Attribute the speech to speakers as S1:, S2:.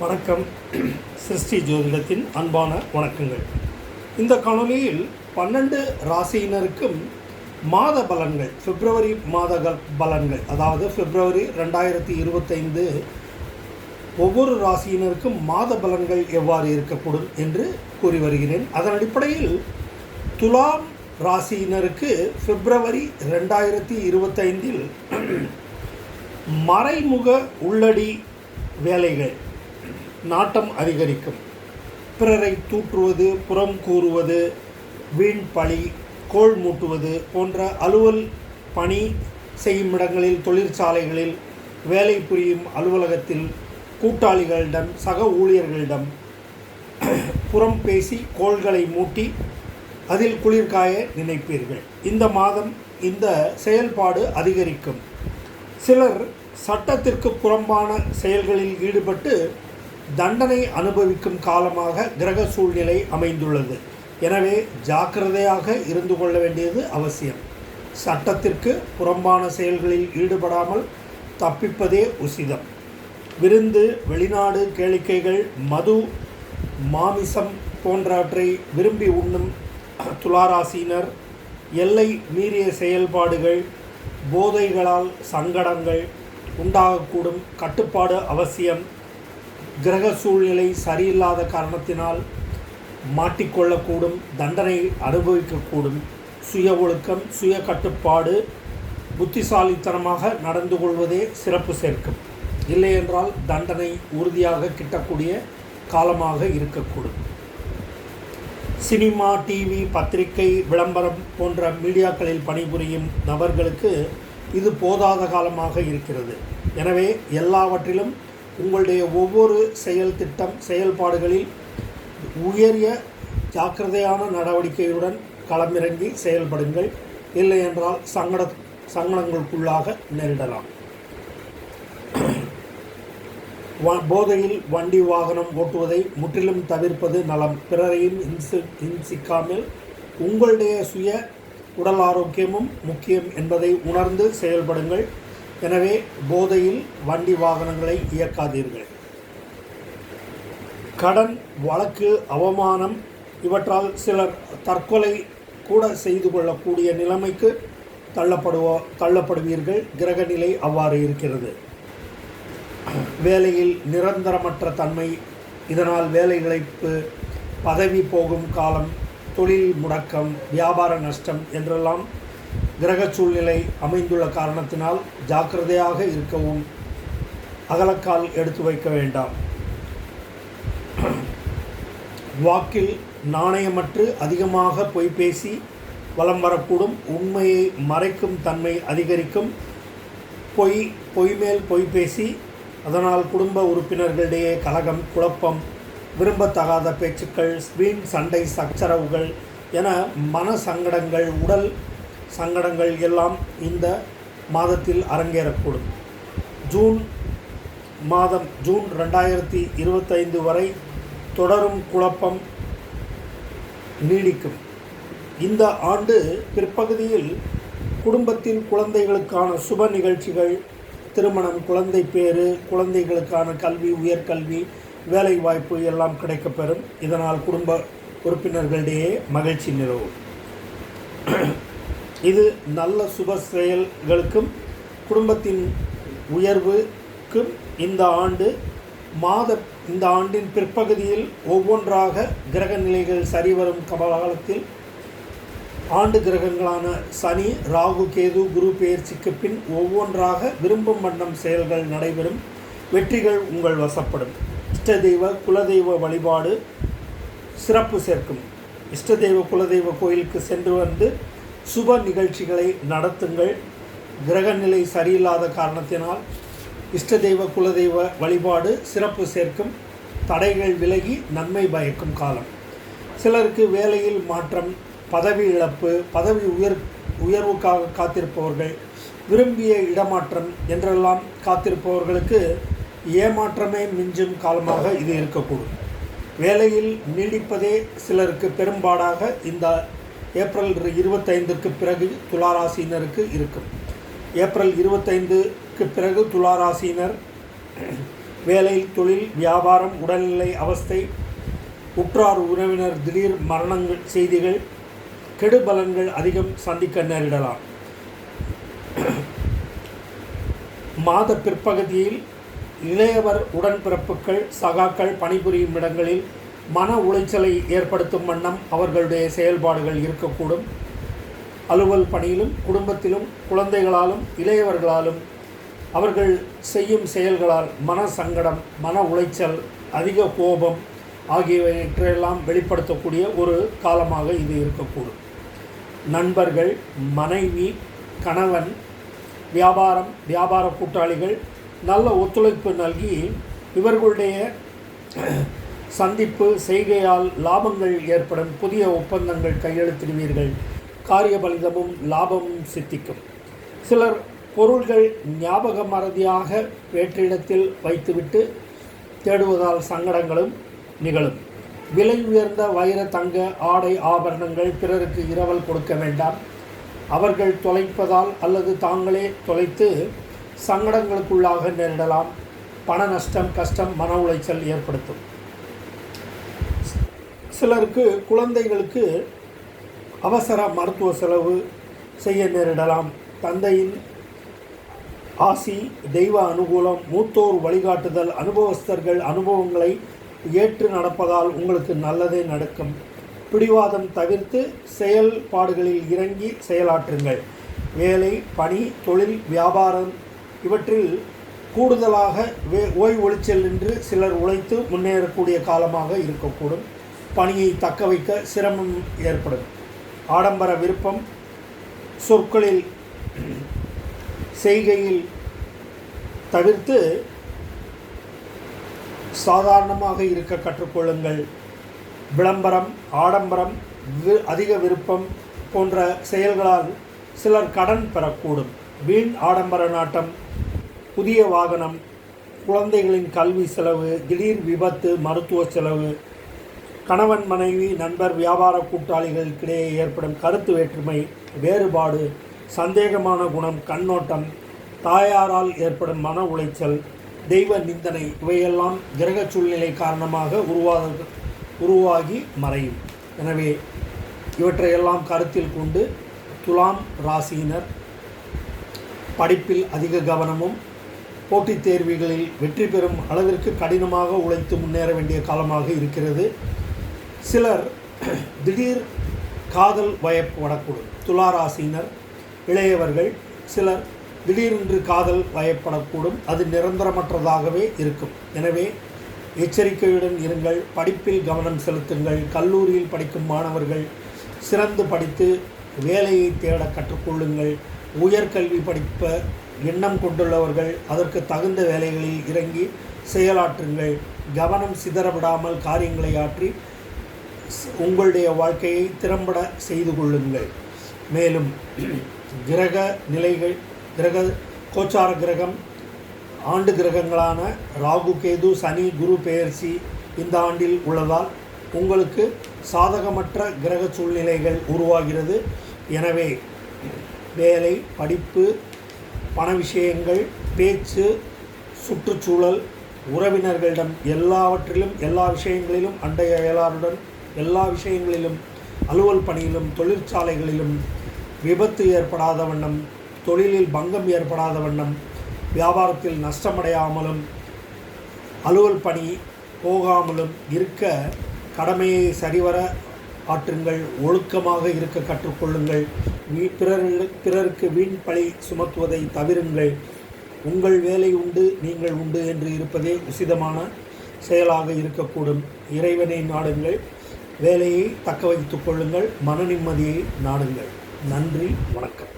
S1: வணக்கம். சிருஷ்டி ஜோதிடத்தின் அன்பான வணக்கங்கள். இந்த காணொலியில் பன்னெண்டு ராசியினருக்கும் மாத பலன்கள் பிப்ரவரி மாத பலன்கள் அதாவது பிப்ரவரி ரெண்டாயிரத்தி இருபத்தைந்து ஒவ்வொரு ராசியினருக்கும் மாத பலன்கள் எவ்வாறு இருக்கக்கூடும் என்று கூறி வருகிறேன். அதன் அடிப்படையில் துலாம் ராசியினருக்கு பிப்ரவரி ரெண்டாயிரத்தி இருபத்தைந்தில் மறைமுக உள்ளடி வேலைகள் நாட்டம் அதிகரிக்கும். பிறரை தூற்றுவது புறம் கூறுவது வீண் பழி கோள் மூட்டுவது போன்ற அலுவல் பணி செய்யும் இடங்களில் தொழிற்சாலைகளில் வேலை புரியும் அலுவலகத்தில் கூட்டாளிகளிடம் சக ஊழியர்களிடம் புறம் பேசி கோள்களை மூட்டி அதில் குளிர்காய நினைப்பீர்கள். இந்த மாதம் இந்த செயல்பாடு அதிகரிக்கும். சிலர் சட்டத்திற்கு புறம்பான செயல்களில் ஈடுபட்டு தண்டனை அனுபவிக்கும் காலமாக கிரக சூழ்நிலை அமைந்துள்ளது. எனவே ஜாக்கிரதையாக இருந்து கொள்ள வேண்டியது அவசியம். சட்டத்திற்கு புறம்பான செயல்களில் ஈடுபடாமல் தப்பிப்பதே உசிதம். விருந்து வெளிநாடு கேளிக்கைகள் மது மாமிசம் போன்றவற்றை விரும்பி உண்ணும் துளாராசினர் எல்லை மீறிய செயல்பாடுகள் போதைகளால் சங்கடங்கள் உண்டாகக்கூடும் கட்டுப்பாடு அவசியம். கிரக சூழ்நிலை சரியில்லாத காரணத்தினால் மாட்டிக்கொள்ளக்கூடும் தண்டனை அனுபவிக்கக்கூடும். சுய ஒழுக்கம் சுய கட்டுப்பாடு புத்திசாலித்தனமாக நடந்து கொள்வதே சிறப்பு சேர்க்கும். இல்லையென்றால் தண்டனை உறுதியாக கிட்டக்கூடிய காலமாக இருக்கக்கூடும். சினிமா டிவி பத்திரிகை விளம்பரம் போன்ற மீடியாக்களில் பணிபுரியும் நபர்களுக்கு இது போதாத காலமாக இருக்கிறது. எனவே எல்லாவற்றிலும் உங்களுடைய ஒவ்வொரு செயல் திட்டம் செயல்பாடுகளில் உயரிய ஜாக்கிரதையான நடவடிக்கையுடன் களமிறங்கி செயல்படுங்கள். இல்லையென்றால் சங்கட சங்கடங்களுக்குள்ளாக நேரிடலாம். வ- போதையில் வண்டி வாகனம் ஓட்டுவதை முற்றிலும் தவிர்ப்பது நலம். பிறரையும் இன்சி இன்சிக்காமல் உங்களுடைய சுய உடல் ஆரோக்கியமும் முக்கியம் என்பதை உணர்ந்து செயல்படுங்கள். எனவே போதையில் வண்டி வாகனங்களை இயக்காதீர்கள். கடன் வழக்கு அவமானம் இவற்றால் சிலர் தற்கொலை கூட செய்து கொள்ளக்கூடிய நிலைமைக்கு தள்ளப்படுவோ தள்ளப்படுவீர்கள். கிரகநிலை அவ்வாறு இருக்கிறது. வேலையில் நிரந்தரமற்ற தன்மை இதனால் வேலை இழைப்பு பதவி போகும் காலம் தொழில் முடக்கம் வியாபார நஷ்டம் என்றெல்லாம் கிரக சூழ்நிலை அமைந்துள்ள காரணத்தினால் ஜாக்கிரதையாக இருக்கவும் அகலக்கால் எடுத்து வைக்க வேண்டாம். வாக்கில் நாணயமற்று அதிகமாக பொய் பேசி வலம் வரக்கூடும். உண்மையை மறைக்கும் தன்மை அதிகரிக்கும். பொய் பொய் மேல் பொய் பேசி அதனால் குடும்ப உறுப்பினர்களிடையே கலகம் குழப்பம் விரும்பத்தகாத பேச்சுக்கள் வீண் சண்டை சச்சரவுகள் என மன சங்கடங்கள் உடல் சங்கடங்கள் எல்லாம் இந்த மாதத்தில் அரங்கேறக்கூடும். ஜூன் மாதம் ஜூன் ரெண்டாயிரத்தி இருபத்தைந்து வரை தொடரும் குழப்பம் நீடிக்கும். இந்த ஆண்டு பிற்பகுதியில் குடும்பத்தில் குழந்தைகளுக்கான சுப நிகழ்ச்சிகள் திருமணம் குழந்தை பேறு குழந்தைகளுக்கான கல்வி உயர்கல்வி வேலைவாய்ப்பு எல்லாம் கிடைக்கப்பெறும். இதனால் குடும்ப உறுப்பினர்களிடையே மகிழ்ச்சி நிலவும். இது நல்ல சுப செயல்களுக்கும் குடும்பத்தின் உயர்வுக்கும் இந்த ஆண்டு மாத இந்த ஆண்டின் பிற்பகுதியில் ஒவ்வொன்றாக கிரக நிலைகள் சரிவரும் காலத்தில் ஆண்டு கிரகங்களான சனி ராகு கேது குரு பெயர்ச்சிக்கு பின் ஒவ்வொன்றாக விரும்பும் வண்ணம் செயல்கள் நடைபெறும். வெற்றிகள் உங்கள் வசப்படும். இஷ்ட தெய்வ குலதெய்வ வழிபாடு சிறப்பு சேர்க்கும். இஷ்ட தெய்வ குலதெய்வ கோயிலுக்கு சென்று வந்து சுப நிகழ்ச்சிகளை நடத்துங்கள். கிரகநிலை சரியில்லாத காரணத்தினால் இஷ்ட தெய்வ குலதெய்வ வழிபாடு சிறப்பு சேர்க்கும். தடைகள் விலகி நன்மை பயக்கும் காலம். சிலருக்கு வேலையில் மாற்றம் பதவி இழப்பு பதவி உயர் உயர்வுக்காக காத்திருப்பவர்கள் விரும்பிய இடமாற்றம் என்றெல்லாம் காத்திருப்பவர்களுக்கு ஏமாற்றமே மிஞ்சும் காலமாக இது இருக்கக்கூடும். வேலையில் நீடிப்பதே சிலருக்கு பெரும்பாடாக இந்த ஏப்ரல் இருபத்தைந்துக்கு பிறகு துளாராசினருக்கு இருக்கும். ஏப்ரல் இருபத்தைந்துக்கு பிறகு துளாராசினர் வேலை தொழில் வியாபாரம் உடல்நிலை அவஸ்தை உற்றார் உறவினர் திடீர் மரணங்கள் செய்திகள் கெடுபலன்கள் அதிகம் சந்திக்க நேரிடலாம். மாத பிற்பகுதியில் இளையவர் உடன்பிறப்புகள் சகாக்கள் பணிபுரியும் இடங்களில் மன உளைச்சலை ஏற்படுத்தும் வண்ணம் அவர்களுடைய செயல்பாடுகள் இருக்கக்கூடும். அலுவல் பணியிலும் குடும்பத்திலும் குழந்தைகளாலும் இளையவர்களாலும் அவர்கள் செய்யும் செயல்களால் மன சங்கடம் மன உளைச்சல் அதிக கோபம் ஆகியவற்றையெல்லாம் வெளிப்படுத்தக்கூடிய ஒரு காலமாக இது இருக்கக்கூடும். நண்பர்கள் மனைவி கணவன் வியாபாரம் வியாபார கூட்டாளிகள் நல்ல ஒத்துழைப்பு நல்கி இவர்களுடைய சந்திப்பு செய்கையால் லாபங்கள் ஏற்படும். புதிய ஒப்பந்தங்கள் கையெழுத்திடுவீர்கள். காரிய பலிதமும் லாபமும் சித்திக்கும். சிலர் பொருள்கள் ஞாபக மறதியாக வேற்றிடத்தில் வைத்துவிட்டு தேடுவதால் சங்கடங்களும் நிகழும். விலை உயர்ந்த வைர தங்க ஆடை ஆபரணங்கள் பிறருக்கு இரவல் கொடுக்க வேண்டாம். அவர்கள் தொலைப்பதால் அல்லது தாங்களே தொலைத்து சங்கடங்களுக்குள்ளாக நேரிடலாம். பண நஷ்டம் கஷ்டம் மன உளைச்சல் ஏற்படுத்தும். சிலருக்கு குழந்தைகளுக்கு அவசர மருத்துவ செலவு செய்ய நேரிடலாம். தந்தையின் ஆசி தெய்வ அனுகூலம் மூத்தோர் வழிகாட்டுதல் அனுபவஸ்தர்கள் அனுபவங்களை ஏற்று நடப்பதால் உங்களுக்கு நல்லதே நடக்கும். பிடிவாதம் தவிர்த்து செயல்பாடுகளில் இறங்கி செயலாற்றுங்கள். வேலை பணி தொழில் வியாபாரம் இவற்றில் கூடுதலாக வே ஓய்வொழிச்சல் என்று சிலர் உழைத்து முன்னேறக்கூடிய காலமாக இருக்கக்கூடும். பணியை தக்க வைக்க சிரமம் ஏற்படும். ஆடம்பர விருப்பம் சொற்களில் செய்கையில் தவிர்த்து சாதாரணமாக இருக்க கற்றுக்கொள்ளுங்கள். விளம்பரம் ஆடம்பரம் வி- அதிக விருப்பம் போன்ற செயல்களால் சிலர் கடன் பெறக்கூடும். வீண் ஆடம்பர நாட்டம் புதிய வாகனம் குழந்தைகளின் கல்வி செலவு திடீர் விபத்து மருத்துவ செலவு கணவன் மனைவி நண்பர் வியாபார கூட்டாளிகளுக்கிடையே ஏற்படும் கருத்து வேற்றுமை வேறுபாடு சந்தேகமான குணம் கண்ணோட்டம் தாயாரால் ஏற்படும் மன உளைச்சல் தெய்வ நிந்தனை இவையெல்லாம் கிரக சூழ்நிலை காரணமாக உருவாக உருவாகி மறையும். எனவே இவற்றையெல்லாம் கருத்தில் கொண்டு துலாம் ராசியினர் படிப்பில் அதிக கவனமும் போட்டித் தேர்வுகளில் வெற்றி பெறும் அளவிற்கு கடினமாக உழைத்து முன்னேற வேண்டிய காலமாக இருக்கிறது. சிலர் திடீர் காதல் வயப்படக்கூடும் துளாராசினர் இளையவர்கள் சிலர் திடீரென்று காதல் வயப்படக்கூடும். அது நிரந்தரமற்றதாகவே இருக்கும். எனவே எச்சரிக்கையுடன் இருங்கள். படிப்பில் கவனம் செலுத்துங்கள். கல்லூரியில் படிக்கும் மாணவர்கள் சிறந்து படித்து வேலையை தேட கற்றுக்கொள்ளுங்கள். உயர்கல்வி படிப்ப எண்ணம் கொண்டுள்ளவர்கள் அதற்கு தகுந்த வேலைகளில் இறங்கி செயலாற்றுங்கள். கவனம் சிதறவிடாமல் காரியங்களை ஆற்றி உங்களுடைய வாழ்க்கையை திறம்பட செய்து கொள்ளுங்கள். மேலும் கிரக நிலைகள் கிரக கோச்சார கிரகம் ஆண்டு கிரகங்களான ராகு கேது சனி குரு பெயர்ச்சி இந்த ஆண்டில் உள்ளதால் உங்களுக்கு சாதகமற்ற கிரக சூழ்நிலைகள் உருவாகிறது. எனவே வேலை படிப்பு பண விஷயங்கள் பேச்சு சுற்றுச்சூழல் உறவினர்களிடம் எல்லாவற்றிலும் எல்லா விஷயங்களிலும் அண்டை அயலாருடன் எல்லா விஷயங்களிலும் அலுவல் பணியிலும் தொழிற்சாலைகளிலும் விபத்து ஏற்படாத வண்ணம் தொழிலில் பங்கம் ஏற்படாத வண்ணம் வியாபாரத்தில் நஷ்டமடையாமலும் அலுவல் பணி போகாமலும் இருக்க கடமையை சரிவர ஆற்றுங்கள் ஒழுக்கமாக இருக்க கற்றுக்கொள்ளுங்கள். வீ- பிறர் பிறருக்கு வீண் பழி சுமத்துவதை தவிருங்கள். உங்கள் வேலை உண்டு நீங்கள் உண்டு என்று இருப்பதே உசிதமான செயலாக இருக்கக்கூடும். இறைவனை நாடுங்கள். வேலையை தக்க வைத்துக் கொள்ளுங்கள் மன நிம்மதியை நாடுங்கள். நன்றி வணக்கம்.